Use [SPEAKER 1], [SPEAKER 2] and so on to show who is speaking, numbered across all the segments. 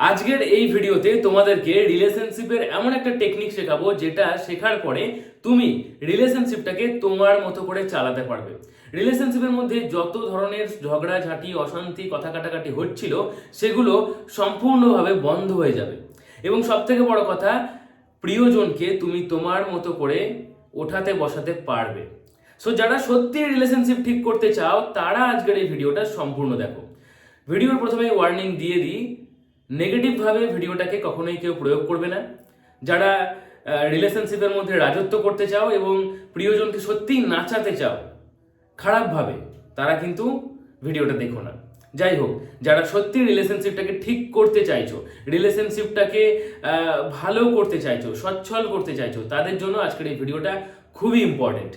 [SPEAKER 1] আজকের এই ভিডিওতে তোমাদেরকে রিলেশনশিপের এমন একটা টেকনিক শেখাবো যেটা শেখার পরে তুমি রিলেশনশিপটাকে তোমার মতো করে চালাতে পারবে। রিলেশনশিপের মধ্যে যত ধরনের ঝগড়াঝাঁটি, অশান্তি কথা কাটাকাটি হচ্ছিল, সেগুলো সম্পূর্ণভাবে বন্ধ হয়ে যাবে। এবং সব থেকে বড় কথা, প্রিয়জনকে তুমি তোমার মতো করে ওঠাতে বসাতে পারবে। সো যারা সত্যি রিলেশনশিপ ঠিক করতে চাও, তারা আজকের এই ভিডিওটা সম্পূর্ণ দেখো। ভিডিওর প্রথমে ওয়ার্নিং দিয়ে দিই নেগেটিভভাবে ভিডিওটাকে কখনোই কেউ প্রয়োগ করবে না। যারা রিলেশনশিপের মধ্যে রাজত্ব করতে চাও এবং প্রিয়জনকে সত্যিই নাচাতে চাও খারাপভাবে তারা কিন্তু ভিডিওটা দেখো না। যাই হোক, যারা সত্যি রিলেশনশিপটাকে ঠিক করতে চাইছো রিলেশনশিপটাকে ভালো করতে চাইছো, সচ্ছল করতে চাইছো, তাদের জন্য আজকের এই ভিডিওটা খুবই ইম্পর্টেন্ট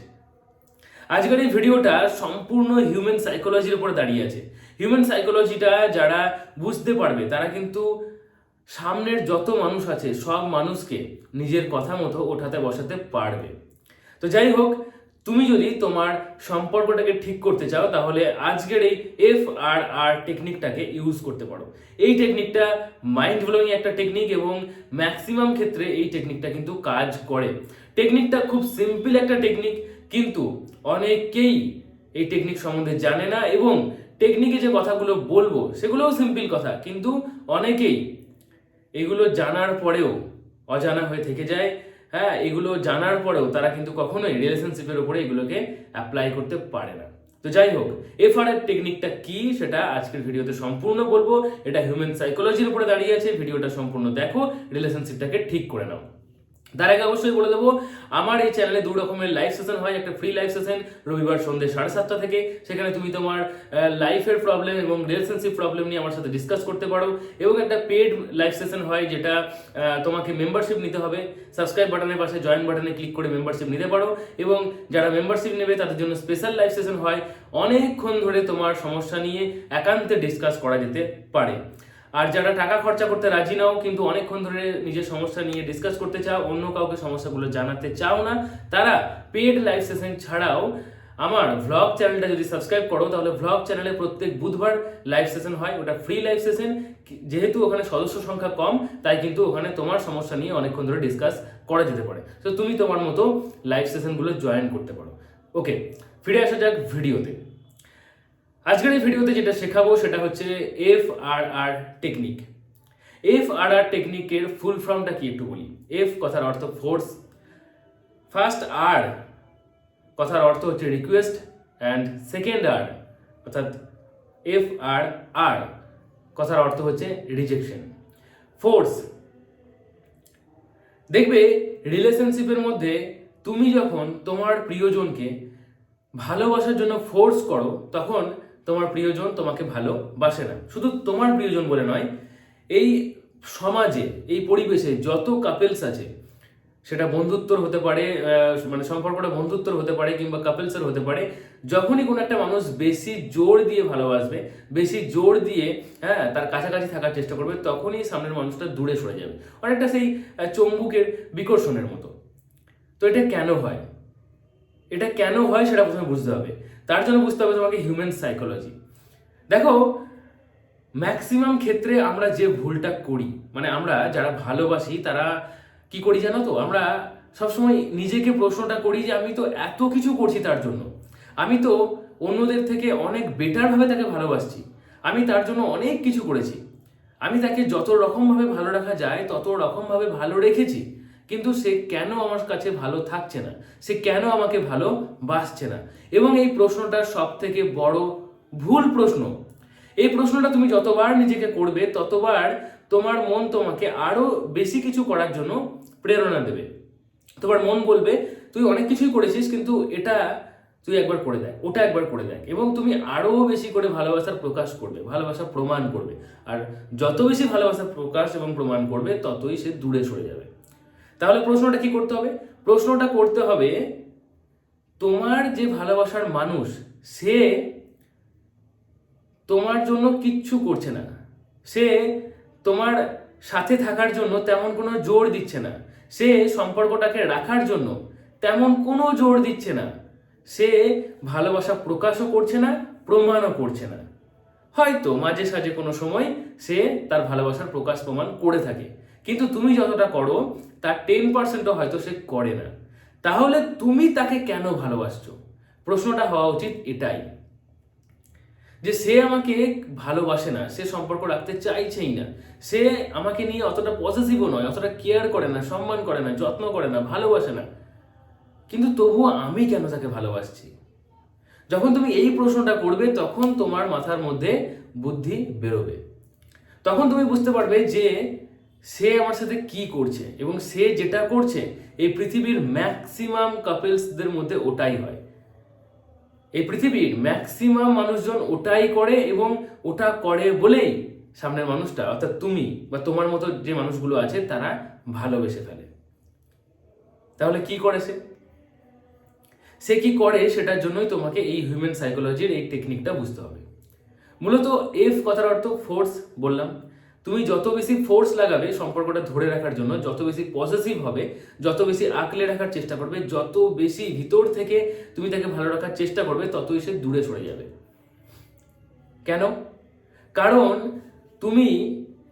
[SPEAKER 1] আজকের এই ভিডিওটা সম্পূর্ণ হিউম্যান সাইকোলজির উপর দাঁড়িয়ে আছে। হিউম্যান সাইকোলজিটা যারা বুঝতে পারবে, তারা কিন্তু সামনের যত মানুষ আছে, সব মানুষকে নিজের কথা মতো ওঠাতে বসাতে পারবে। তো যাই হোক, তুমি যদি তোমার সম্পর্কটাকে ঠিক করতে চাও, তাহলে আজকের এই এফ আর আর টেকনিকটাকে ইউজ করতে পারো। এই টেকনিকটা মাইন্ড ব্লোয়িং একটা টেকনিক এবং ম্যাক্সিমাম ক্ষেত্রে এই টেকনিকটা কিন্তু কাজ করে। টেকনিকটা খুব সিম্পল একটা টেকনিক কিন্তু অনেকেই এই টেকনিক সম্বন্ধে জানে না এবং টেকনিকে যে কথাগুলো বলব সেগুলোও সিম্পল কথা। কিন্তু অনেকেই এগুলো জানার পরেও অজানা হয়ে থেকে যায়। হ্যাঁ এগুলো জানার পরেও তারা কিন্তু কখনোই রিলেশনশিপের উপরে এগুলোকে অ্যাপ্লাই করতে পারে না। তো যাই হোক এফআর এর টেকনিকটা কি সেটা আজকের ভিডিওতে সম্পূর্ণ বলব। এটা হিউম্যান সাইকোলজির উপরে দাঁড়িয়ে আছে। ভিডিওটা সম্পূর্ণ দেখো। রিলেশনশিপটাকে ঠিক করে নাও। তার আগে অবশ্যই বলে দেবো, আমার এই চ্যানেলে দু রকমের লাইভ সেশন হয়, একটা ফ্রি লাইভ সেশন রবিবার সন্ধ্যে সাড়ে সাতটা থেকে। সেখানে তুমি তোমার লাইফের প্রবলেম এবং রিলেশনশিপ প্রবলেম নিয়ে আমার সাথে ডিসকাস করতে পারো এবং একটা পেড লাইভ সেশন হয় যেটা তোমাকে মেম্বারশিপ নিতে হবে। সাবস্ক্রাইব বাটনের পাশে জয়েন বাটনে ক্লিক করে মেম্বারশিপ নিতে পারো এবং যারা মেম্বারশিপ নেবে, তাদের জন্য স্পেশাল লাইভ সেশন হয়। অনেকক্ষণ ধরে তোমার সমস্যা নিয়ে একান্তে ডিসকাস করা যেতে পারে। আর যারা টাকা খরচা করতে রাজি নাও, কিন্তু অনেকক্ষণ ধরে নিজের সমস্যা নিয়ে ডিসকাস করতে চাও, অন্য কাউকে সমস্যাগুলো জানাতে চাও না, তারা পেড লাইভ সেশন ছাড়াও আমার ভ্লগ চ্যানেলটা যদি সাবস্ক্রাইব করো, তাহলে ভ্লগ চ্যানেলে প্রত্যেক বুধবার লাইভ সেশন হয়, ওটা ফ্রি লাইভ সেশন যেহেতু ওখানে সদস্য সংখ্যা কম, তাই কিন্তু ওখানে তোমার সমস্যা নিয়ে অনেকক্ষণ ধরে ডিসকাস করা যেতে পারে। তো তুমি তোমার মতো লাইভ সেশনগুলো জয়েন করতে পারো। ওকে ফিরে আসা যাক ভিডিওতে আজকের এই ভিডিওতে যেটা শেখাবো সেটা হচ্ছে F R R technique F R R টেকনিকের full ফর্মটা কি একটু বলি? এফ কথার অর্থ ফোর্স ফার্স্ট আর কথার অর্থ হচ্ছে রিকোয়েস্ট অ্যান্ড সেকেন্ড আর অর্থাৎ এফ আর আর কথার অর্থ হচ্ছে রিজেকশন ফোর্স দেখবে রিলেশনশিপের মধ্যে তুমি যখন তোমার প্রিয়জনকে ভালোবাসার জন্য ফোর্স করো, তখন তোমার প্রিয়জন তোমাকে ভালোবাসে না। শুধু তোমার প্রিয়জন বলে নয়, এই সমাজে, এই পরিবেশে যত কাপেলস আছে, সেটা বন্ধুত্বর হতে পারে মানে সম্পর্কটা বন্ধুত্বর হতে পারে কিংবা কাপেলসের হতে পারে, যখনই কোনো একটা মানুষ বেশি জোর দিয়ে ভালোবাসবে, বেশি জোর দিয়ে হ্যাঁ তার কাছাকাছি থাকার চেষ্টা করবে, তখনই সামনের মানুষটা দূরে সরে যাবে। অনেকটা সেই চম্বুকের বিকর্ষণের মতো। তো এটা কেন হয়? এটা কেন হয় সেটা প্রথমে বুঝতে হবে। তার জন্য বুঝতে হবে তোমাকে হিউম্যান সাইকোলজি দেখো ম্যাক্সিমাম ক্ষেত্রে আমরা যে ভুলটা করি মানে আমরা যারা ভালোবাসি, তারা কি করি জানো তো? আমরা সবসময় নিজেকে প্রশ্নটা করি যে, আমি তো এত কিছু করছি তার জন্য। আমি তো অন্যদের থেকে অনেক বেটারভাবে তাকে ভালোবাসছি। আমি তার জন্য অনেক কিছু করেছি। আমি তাকে যত রকমভাবে ভালো রাখা যায়, তত রকমভাবে ভালো রেখেছি। কিন্তু সে কেন আমার কাছে ভালো থাকছে না? সে কেন আমাকে ভালো বাসছে না? এবং এই প্রশ্নটা সব থেকে বড় ভুল প্রশ্ন। এই প্রশ্নটা তুমি যতবার নিজেকে করবে, ততবার তোমার মন তোমাকে আরও বেশি কিছু করার জন্য প্রেরণা দেবে। তোমার মন বলবে, তুই অনেক কিছুই করেছিস, কিন্তু এটা তুই একবার করে দেখ, ওটা একবার করে দেখ। এবং তুমি আরও বেশি করে ভালোবাসার প্রকাশ করবে ভালোবাসা প্রমাণ করবে। আর যত বেশি ভালোবাসার প্রকাশ এবং প্রমাণ করবে, ততই সে দূরে সরে যাবে। তাহলে প্রশ্নটা কি করতে হবে? প্রশ্নটা করতে হবে, তোমার যে ভালোবাসার মানুষ, সে তোমার জন্য কিচ্ছু করছে না। সে তোমার সাথে থাকার জন্য তেমন কোনো জোর দিচ্ছে না। সে সম্পর্কটাকে রাখার জন্য তেমন কোনো জোর দিচ্ছে না। সে ভালোবাসা প্রকাশও করছে না, প্রমাণও করছে না। হয়তো মাঝে সাঝে কোনো সময় সে তার ভালোবাসার প্রকাশ প্রমাণ করে থাকে। কিন্তু তুমি যতটা করো, তার টেন পার্সেন্টও হয়তো সে করে না। তাহলে তুমি তাকে কেন ভালোবাসছো? প্রশ্নটা হওয়া উচিত এটাই। যে সে আমাকে ভালোবাসে না, সে সম্পর্ক রাখতে চাইছেই না। সে আমাকে নিয়ে অতটা পজিটিভও নয়, অতটা কেয়ার করে না, সম্মান করে না, যত্ন করে না, ভালোবাসে না। কিন্তু তবুও আমি কেন তাকে ভালোবাসছি? যখন তুমি এই প্রশ্নটা করবে, তখন তোমার মাথার মধ্যে বুদ্ধি বেরোবে। তখন তুমি বুঝতে পারবে যে সে আমার সাথে কি করছে এবং সে যেটা করছে, এই পৃথিবীর ম্যাক্সিমাম কাপলসদের মধ্যে ওটাই হয়। এই পৃথিবীর ম্যাক্সিমাম মানুষজন ওটাই করে এবং ওটা করে বলেই সামনের মানুষটা, অর্থাৎ তুমি বা তোমার মতো যে মানুষগুলো আছে, তারা ভালোবেসে ফেলে। তাহলে কি করে সে? সে কি করে সেটার জন্যই তোমাকে এই হিউম্যান সাইকোলজির এই টেকনিকটা বুঝতে হবে। মূলত এফ কথার অর্থ ফোর্স বললাম। তুমি যত বেশি ফোর্স লাগাবে সম্পর্কটা ধরে রাখার জন্য, যত বেশি পজিটিভ হবে, যত বেশি আঁকলে রাখার চেষ্টা করবে, যত বেশি ভিতর থেকে তুমি তাকে ভালো রাখার চেষ্টা করবে, ততই সে দূরে সরে যাবে। কেন? কারণ তুমি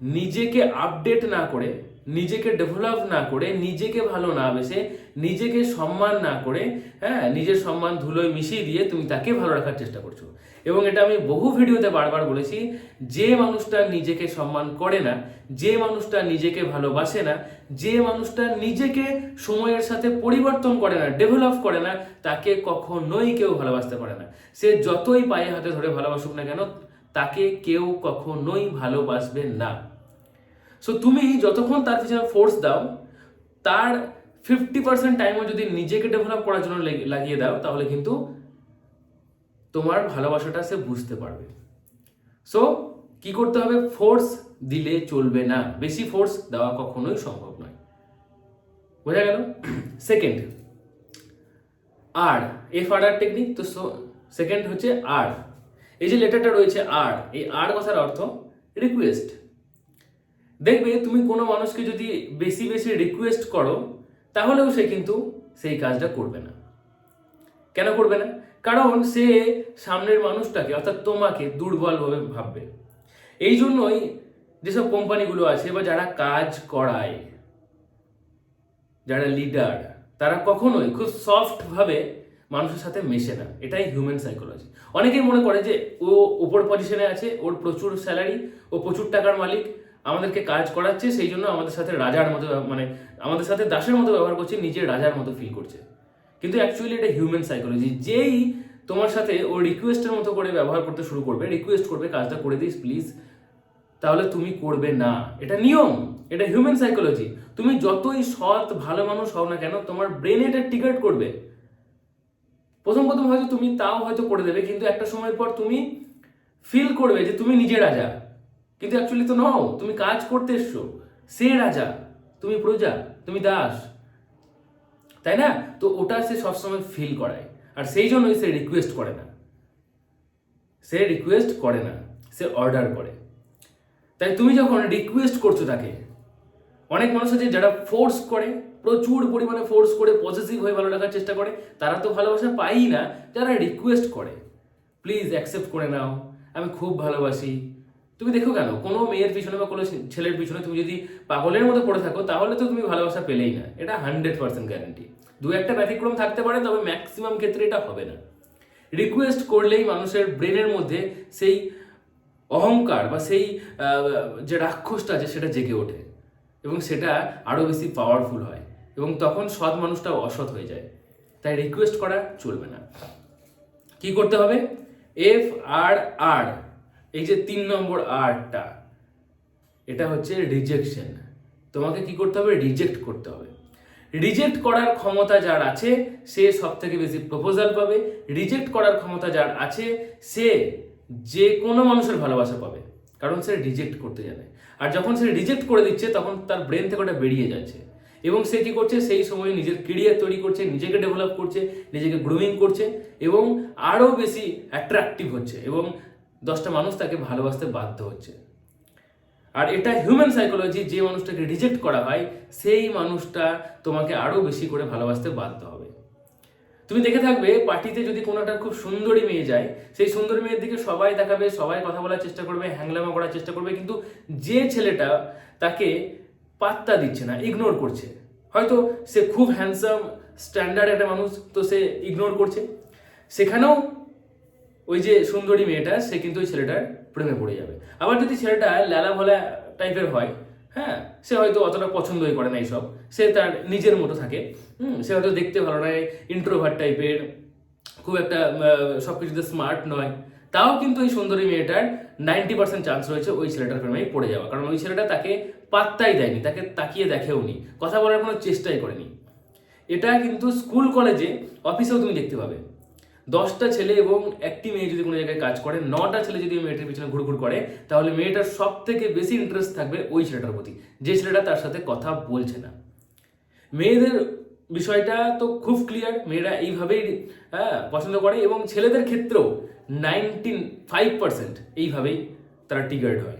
[SPEAKER 1] নিজেকে আপডেট না করে, নিজেকে ডেভেলপ না করে, নিজেকে ভালো না বেসে, নিজেকে সম্মান না করে হ্যাঁ নিজের সম্মান ধুলোয় মিশিয়ে দিয়ে তুমি তাকে ভালো রাখার চেষ্টা করছ। এবং এটা আমি বহু ভিডিওতে বারবার বলেছি, যে মানুষটা নিজেকে সম্মান করে না, যে মানুষটা নিজেকে ভালোবাসে না, যে মানুষটা নিজেকে সময়ের সাথে পরিবর্তন করে না ডেভেলপ করে না, তাকে কখনোই কেউ ভালোবাসতে পারে না। সে যতই পায়ে হাতে ধরে ভালোবাসুক না কেন, তাকে কেউ কখনোই ভালোবাসবে না। সো তুমি যতক্ষণ তার পিছনে ফোর্স দাও, তার ফিফটি পার্সেন্ট টাইমও যদি নিজেকে ডেভেলপ করার জন্য লাগিয়ে দাও, তাহলে কিন্তু তোমার ভালোবাসাটা সে বুঝতে পারবে। সো কি করতে হবে? ফোর্স দিলে চলবে না। বেশি ফোর্স দেওয়া কখনোই সম্ভব নয়। বোঝা গেল? সেকেন্ড আর এফ আর আর টেকনিক তো সেকেন্ড হচ্ছে আর এই যে লেটারটা রয়েছে আর এই আর কথার অর্থ রিকোয়েস্ট দেখবে তুমি কোনো মানুষকে যদি বেশি বেশি রিকোয়েস্ট করো, তাহলেও সে কিন্তু সেই কাজটা করবে না। কেন করবে না? কারণ সে সামনের মানুষটাকে, অর্থাৎ তোমাকে দুর্বলভাবে ভাববে। এই জন্যই যেসব কোম্পানিগুলো আছে বা যারা কাজ করায়, যারা লিডার, তারা কখনোই খুব সফটভাবে মানুষের সাথে মেশে না। এটাই হিউম্যান সাইকোলজি। অনেকেই মনে করে যে, ও উপর পজিশনে আছে, ওর প্রচুর স্যালারি, ও প্রচুর টাকার মালিক, আমাদেরকে কাজ করাচ্ছে, সেই জন্য আমাদের সাথে রাজার মতো মানে আমাদের সাথে দাসের মতো ব্যবহার করছে নিজের রাজার মতো ফিল করছে। কিন্তু অ্যাকচুয়ালি এটা হিউম্যান সাইকোলজি যেই তোমার সাথে ও রিকোয়েস্টের মতো করে ব্যবহার করতে শুরু করবে রিকোয়েস্ট করবে, কাজটা করে দিস প্লিজ তাহলে তুমি করবে না। এটা নিয়ম, এটা হিউম্যান সাইকোলজি তুমি যতই সৎ, ভালো মানুষ হও না কেন, তোমার ব্রেন এটা টিকেট করবে। প্রথম প্রথম হয়তো তুমি তাও হয়তো করে দেবে, কিন্তু একটা সময়ের পর তুমি ফিল করবে যে তুমি নিজে রাজা। কিন্তু অ্যাকচুয়ালি তো নও, তুমি কাজ করতে এসছো। সে রাজা, তুমি প্রজা, তুমি দাস। তাই না? তো ওটা সে সবসময় ফিল করায়। আর সেই জন্যই সে রিকোয়েস্ট করে না। সে রিকোয়েস্ট করে না। সে অর্ডার করে। তাই তুমি যখন রিকোয়েস্ট করছ তাকে, অনেক মানুষ আছে যারা ফোর্স করে, প্রচুর পরিমাণে ফোর্স করে পজিটিভ হয়ে ভালো রাখার চেষ্টা করে, তারা তো ভালোবাসা পাই না, যারা রিকোয়েস্ট করে। প্লিজ অ্যাকসেপ্ট করে নাও। আমি খুব ভালোবাসি। তুমি দেখো কেন? কোনো মেয়ের পিছনে বা কোনো ছেলের পিছনে তুমি যদি পাগলের মতো পড়ে থাকো, তাহলে তো তুমি ভালোবাসা পেলেই না। এটা হান্ড্রেড পার্সেন্ট গ্যারান্টি দু একটা ব্যতিক্রম থাকতে পারে, তবে ম্যাক্সিমাম ক্ষেত্রে এটা হবে না। রিকোয়েস্ট করলেই মানুষের ব্রেনের মধ্যে সেই অহংকার বা সেই যে রাক্ষসটা আছে, সেটা জেগে ওঠে। এবং সেটা আরও বেশি পাওয়ারফুল হয়। এবং তখন সৎ মানুষটা অসৎ হয়ে যায়। তাই রিকোয়েস্ট করা চলবে না। কি করতে হবে? এফ আর আর এই যে তিন নম্বর আরটা এটা হচ্ছে রিজেকশন তোমাকে কি করতে হবে? রিজেক্ট করতে হবে। রিজেক্ট করার ক্ষমতা যার আছে, সে সব থেকে বেশি প্রপোজাল পাবে। রিজেক্ট করার ক্ষমতা যার আছে, সে যে কোনো মানুষের ভালোবাসা পাবে, কারণ সে রিজেক্ট করতে জানে। আর যখন সে রিজেক্ট করে দিচ্ছে, তখন তার ব্রেন থেকে ওটা বেরিয়ে যাচ্ছে। এবং সে কি করছে? সেই সময় নিজের কেরিয়ার তৈরি করছে, নিজেকে ডেভেলপ করছে, নিজেকে গ্রুমিং করছে, এবং আরও বেশি অ্যাট্রাকটিভ হচ্ছে। এবং দশটা মানুষ তাকে ভালোবাসতে বাধ্য হচ্ছে। আর এটা হিউম্যান সাইকোলজি যে মানুষটাকে রিজেক্ট করা হয়, সেই মানুষটা তোমাকে আরও বেশি করে ভালোবাসতে বাধ্য হবে। তুমি দেখে থাকবে, পার্টিতে যদি কোনো একটা খুব সুন্দরী মেয়ে যায়, সেই সুন্দরী মেয়ের দিকে সবাই দেখাবে সবাই কথা বলার চেষ্টা করবে, হ্যাংলামা করার চেষ্টা করবে, কিন্তু যে ছেলেটা তাকে পাত্তা দিচ্ছে না ইগনোর করছে। হয়তো সে খুব হ্যান্ডসাম স্ট্যান্ডার্ড একটা মানুষ, তো সে ইগনোর করছে। সেখানেও ওই যে সুন্দরী মেয়েটা, সে কিন্তু ওই ছেলেটার প্রেমে পড়ে যাবে। আবার যদি ছেলেটা ল্যালা ভোলা টাইপের হয় হ্যাঁ সে হয়তো অতটা পছন্দই করে না এইসব। সে তার নিজের মতো থাকে, হুম, সে হয়তো দেখতে ভালো নয় ইন্ট্রোভার টাইপের খুব একটা সব কিছুতে স্মার্ট নয়। তাও কিন্তু ওই সুন্দরী মেয়েটার নাইনটি পার্সেন্ট চান্স রয়েছে ওই ছেলেটার প্রেমেই পড়ে যাওয়া। কারণ ওই ছেলেটা তাকে পাত্তাই দেয়নি, তাকে তাকিয়ে দেখেওনি, কথা বলার কোনো চেষ্টাই করেনি। এটা কিন্তু স্কুল, কলেজে, অফিসেও তুমি দেখতে পাবে। দশটা ছেলে এবং একটি মেয়ে যদি কোনো জায়গায় কাজ করে, নটা ছেলে যদি মেয়েটার পিছনে ঘুরঘুর করে, তাহলে মেয়েটার সব থেকে বেশি ইন্টারেস্ট থাকবে ওই ছেলেটার প্রতি। যে ছেলেটা তার সাথে কথা বলছে না। মেয়েদের বিষয়টা তো খুব ক্লিয়ার মেয়েরা এইভাবেই হ্যাঁ পছন্দ করে এবং ছেলেদের ক্ষেত্রেও নাইনটিন ফাইভ পার্সেন্ট এইভাবেই তারা টিগার্ড হয়।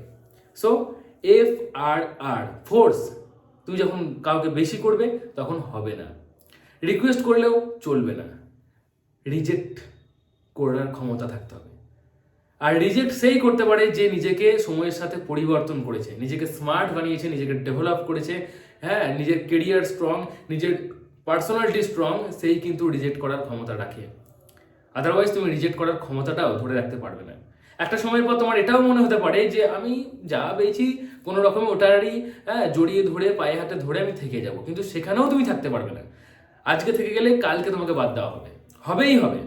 [SPEAKER 1] So F R R force তুমি যখন কাউকে বেশি করবে, তখন হবে না। রিকোয়েস্ট করলেও চলবে না। রিজেক্ট করার ক্ষমতা থাকতে হবে। আর রিজেক্ট সেই করতে পারে যে নিজেকে সময়ের সাথে পরিবর্তন করেছে, নিজেকে স্মার্ট বানিয়েছে, নিজেকে ডেভেলপ করেছে হ্যাঁ নিজের কেরিয়ার স্ট্রং নিজের পার্সোনালিটি স্ট্রং সেই কিন্তু রিজেক্ট করার ক্ষমতা রাখে। আদারওয়াইজ তুমি রিজেক্ট করার ক্ষমতাটাও ধরে রাখতে পারবে না। একটা সময়ের পর তোমার এটাও মনে হতে পারে যে আমি যা পেয়েছি কোনো রকমে ওটারই হ্যাঁ জড়িয়ে ধরে, পায়ে হাতে ধরে আমি থেকে যাব। কিন্তু সেখানেও তুমি থাকতে পারবে না। আজকে থেকে গেলে কালকে তোমাকে বাদ দেওয়া হবে। হবেই হবে।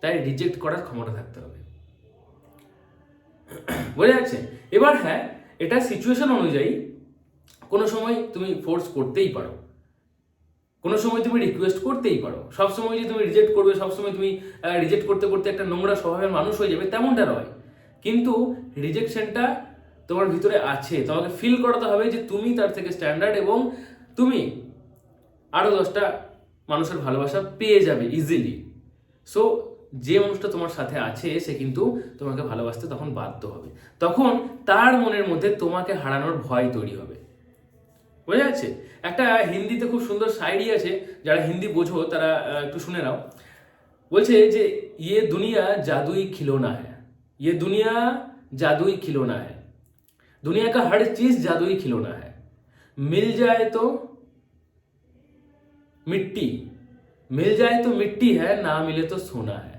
[SPEAKER 1] তাই রিজেক্ট করার ক্ষমতা থাকতে হবে। বোঝা যাচ্ছে? এবার হ্যাঁ এটা সিচুয়েশন অনুযায়ী কোনো সময় তুমি ফোর্স করতেই পারো। কোনো সময় তুমি রিকোয়েস্ট করতেই পারো। সব সময় যে তুমি রিজেক্ট করবে, সব সময় তুমি রিজেক্ট করতে করতে একটা নোংরা স্বভাবের মানুষ হয়ে যাবে, তেমনটা নয়। কিন্তু রিজেকশনটা তোমার ভিতরে আছে। তোমাকে ফিল করাতে হবে যে তুমি তার থেকে স্ট্যান্ডার্ড এবং তুমি আরও দশটা মানুষের ভালোবাসা পেয়ে যাবে ইজিলি সো যে মানুষটা তোমার সাথে আছে সে কিন্তু তোমাকে ভালোবাসতে তখন বাধ্য হবে তখন তার মনের মধ্যে তোমাকে হারানোর ভয় তৈরি হবে বোঝা যাচ্ছে একটা হিন্দিতে খুব সুন্দর শায়রি আছে যারা হিন্দি বোঝো তারা আহ, একটু শুনে নাও বলছে যে ইয়ে দুনিয়া জাদুই खिलौना है ये दुनिया जादुई खिलौना है दुनिया का हर चीज जादुई खिलौना है मिल जाए तो मिट्टी मिल जाए तो मिट्टी है ना मिले तो सोना है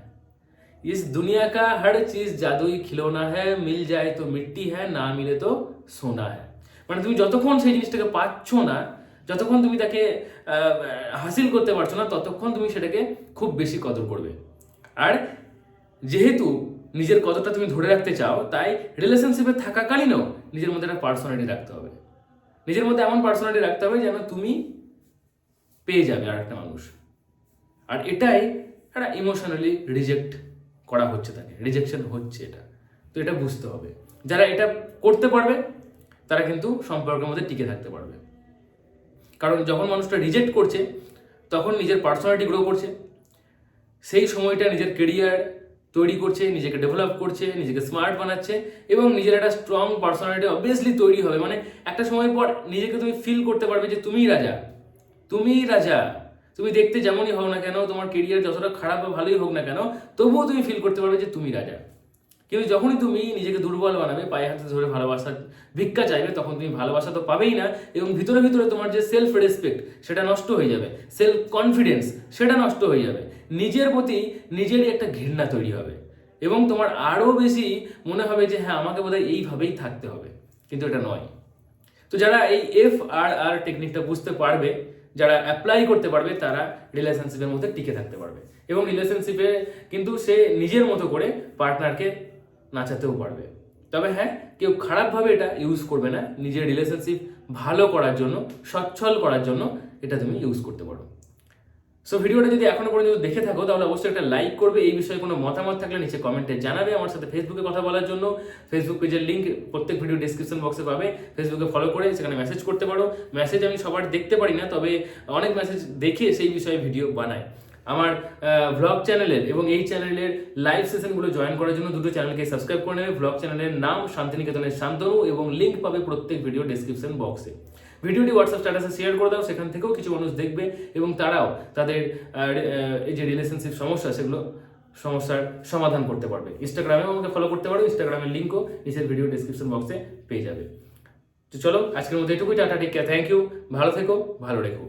[SPEAKER 1] इस दुनिया का हर चीज जादुई खिलौना है मिल जाए तो मिट्टी है না মিলে তো সোনা है মানে তুমি যতক্ষণ সেই জিনিসটাকে পাচ্ছ না যতক্ষণ তুমি তাকে আহ, হাসিল করতে পারছো না ততক্ষণ তুমি সেটাকে খুব বেশি কদর করবে আর যেহেতু নিজের কদরটা তুমি ধরে রাখতে চাও তাই রিলেশনশিপে থাকাকালীনও নিজের মধ্যে একটা পার্সোনালিটি রাখতে হবে নিজের মধ্যে এমন পার্সোনালিটি রাখতে হবে যেন তুমি পেয়ে যাবে আর একটা মানুষ আর এটাই একটা ইমোশনালি রিজেক্ট করা হচ্ছে তাকে রিজেকশন হচ্ছে এটা। তো এটা বুঝতে হবে। যারা এটা করতে পারবে, তারা কিন্তু সম্পর্কের মধ্যে টিকে থাকতে পারবে। কারণ যখন মানুষটা রিজেক্ট করছে, তখন নিজের পার্সোনালিটি গ্রো করছে। সেই সময়টা নিজের কেরিয়ার তৈরি করছে, নিজেকে ডেভেলপ করছে, নিজেকে স্মার্ট বানাচ্ছে এবং নিজের একটা স্ট্রং পার্সোনালিটি অবভিয়াসলি তৈরি হবে। মানে একটা সময় পর নিজেকে তুমি ফিল করতে পারবে যে তুমিই রাজা। তুমিই রাজা। তুমি দেখতে যেমনই হও না কেন, তোমার কেরিয়ার যতটা খারাপ বা ভালোই হোক না কেন, তবুও তুমি ফিল করতে পারবে যে তুমি রাজা। কিন্তু যখনই তুমি নিজেকে দুর্বল বানাবে, পায়ে হাতে ধরে ভালোবাসার ভিক্ষা চাইবে, তখন তুমি ভালোবাসা তো পাবেই না, এবং ভিতরে ভিতরে তোমার যে সেলফ রেসপেক্ট সেটা নষ্ট হয়ে যাবে। সেলফ কনফিডেন্স সেটা নষ্ট হয়ে যাবে। নিজের প্রতি নিজেরই একটা ঘৃণা তৈরি হবে। এবং তোমার আরও বেশি মনে হবে যে হ্যাঁ আমাকে বোধহয় এইভাবেই থাকতে হবে। কিন্তু এটা নয়। তো যারা এই এফ আর আর টেকনিকটা বুঝতে পারবে যারা অ্যাপ্লাই করতে পারবে, তারা রিলেশনশিপের মধ্যে টিকে থাকতে পারবে। এবং রিলেশনশিপে কিন্তু সে নিজের মতো করে পার্টনারকে নাচাতেও পারবে। তবে হ্যাঁ কেউ খারাপভাবে এটা ইউজ করবে না। নিজের রিলেশনশিপ ভালো করার জন্য, সচ্ছল করার জন্য এটা তুমি ইউজ করতে পারো। সো ভিডিওটা যদি এখনও পর্যন্ত দেখে থাকো, তাহলে অবশ্যই একটা লাইক করবে। এই বিষয়ে কোনো মতামত থাকলে নিচে কমেন্টে জানাবে। আমার সাথে ফেসবুকে কথা বলার জন্য। ফেসবুক পেজের লিঙ্ক প্রত্যেক ভিডিও ডিসক্রিপশন বক্সে পাবে। ফেসবুকে ফলো করে সেখানে মেসেজ করতে পারো। মেসেজ আমি সবার দেখতে পারি না, তবে অনেক মেসেজ দেখে সেই বিষয়ে ভিডিও বানায় আমার ভ্লগ চ্যানেলের এবং এই চ্যানেলের লাইভ সেশনগুলো জয়েন করার জন্য দুটো চ্যানেলকে সাবস্ক্রাইব করে নেবে। ভ্লগ চ্যানেলের নাম শান্তিনিকেতনের শান্তনু এবং লিঙ্ক পাবে প্রত্যেক ভিডিও ডেসক্রিপশন বক্সে ভিডিওটি হোয়াটসঅ্যাপ স্ট্যাটাসে শেয়ার করে দাও, সেখান থেকেও কিছু মানুষ দেখবে এবং তারাও তাদের এই যে রিলেশনশিপ সমস্যা, সেগুলো সমস্যার সমাধান করতে পারবে। ইনস্টাগ্রামেও আমাকে ফলো করতে পারো ইনস্টাগ্রামের লিঙ্কও নিচের ভিডিও ডিসক্রিপশন বক্সে পেয়ে যাবে। তো চলো, আজকের মধ্যে এটুকুই, tata take care thank you ভালো থেকো, ভালো রেখো।